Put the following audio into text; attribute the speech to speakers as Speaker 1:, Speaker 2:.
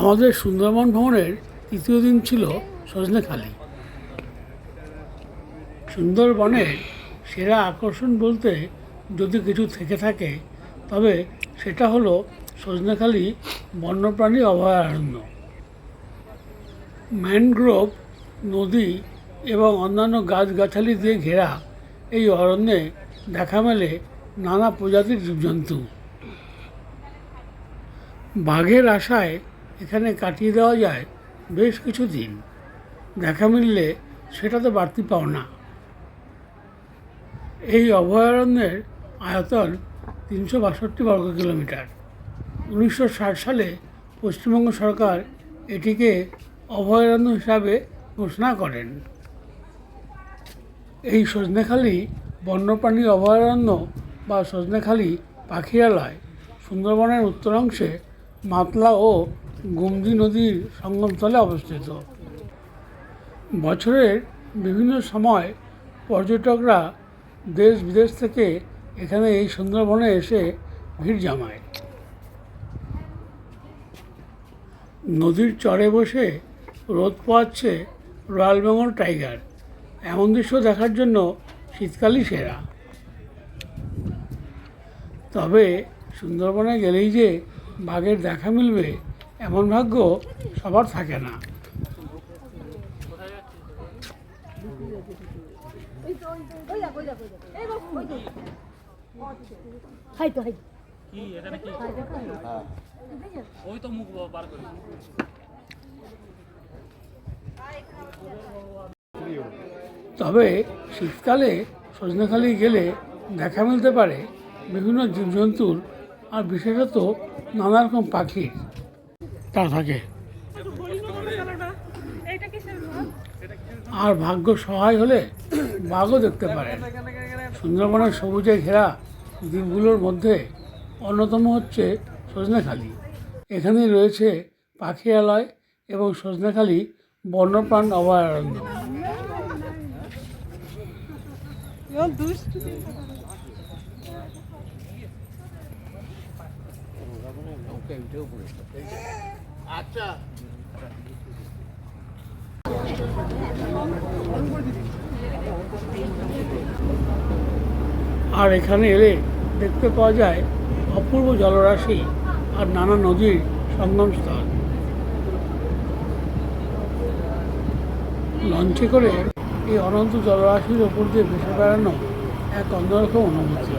Speaker 1: আমাদের সুন্দরবন ভ্রমণের তৃতীয় দিন ছিল সজনেখালি। সুন্দরবনের সেরা আকর্ষণ বলতে যদি কিছু থেকে থাকে, তবে সেটা হলো সজনেখালি বন্যপ্রাণী অভয়ারণ্য। ম্যানগ্রোভ নদী এবং অন্যান্য গাছগাছালি দিয়ে ঘেরা এই অরণ্যে দেখা মেলে নানা প্রজাতির জীবজন্তু। বাঘের আশায় এখানে কাটিয়ে দেওয়া যায় বেশ কিছু দিন। দেখা মিললে সেটা তো বাড়তি পাও না। এই অভয়ারণ্যের আয়তন তিনশো বাষট্টি বর্গ কিলোমিটার। উনিশশো ষাট সালে পশ্চিমবঙ্গ সরকার এটিকে অভয়ারণ্য হিসাবে ঘোষণা করেন। এই সজনেখালি বন্যপ্রাণী অভয়ারণ্য বা সজনেখালি পাখিরালয় সুন্দরবনের উত্তরাংশে মাতলা ও গুমজি নদীর সঙ্গমতলে অবস্থিত। বছরের বিভিন্ন সময় পর্যটকরা দেশ বিদেশ থেকে এখানে এই সুন্দরবনে এসে ভিড় জমায়। নদীর চরে বসে রোদ পোয়াচ্ছে রয়্যাল বেঙ্গল টাইগার। এমন দৃশ্য দেখার জন্য শীতকালই সেরা। তবে সুন্দরবনে গেলেই যে বাঘের দেখা মিলবে এমন ভাগ্য সবার থাকে না। তবে শীতকালে সজনেখালি গেলে দেখা মিলতে পারে বিভিন্ন জীবজন্তুর আর বিশেষত নানা রকম পাখির। তা থাকে আর ভাগ্য সহায় হলে বাঘও দেখতে পারেন। সুন্দরবনের সবুজে ঘেরা দ্বীপগুলোর মধ্যে অন্যতম হচ্ছে সজনেখালি। এখানেই রয়েছে পাখিরালয় এবং সজনেখালি বন্যপ্রাণ অভয়ারণ্য। আর এখানে এলে দেখতে পাওয়া যায় অপূর্ব জলরাশি আর নানা নদীর সঙ্গমস্থল লঞ্চে করে এই অনন্ত জলরাশির ওপর দিয়ে ভেসে বেড়ানো এক অন্যরকম অনুভূতি।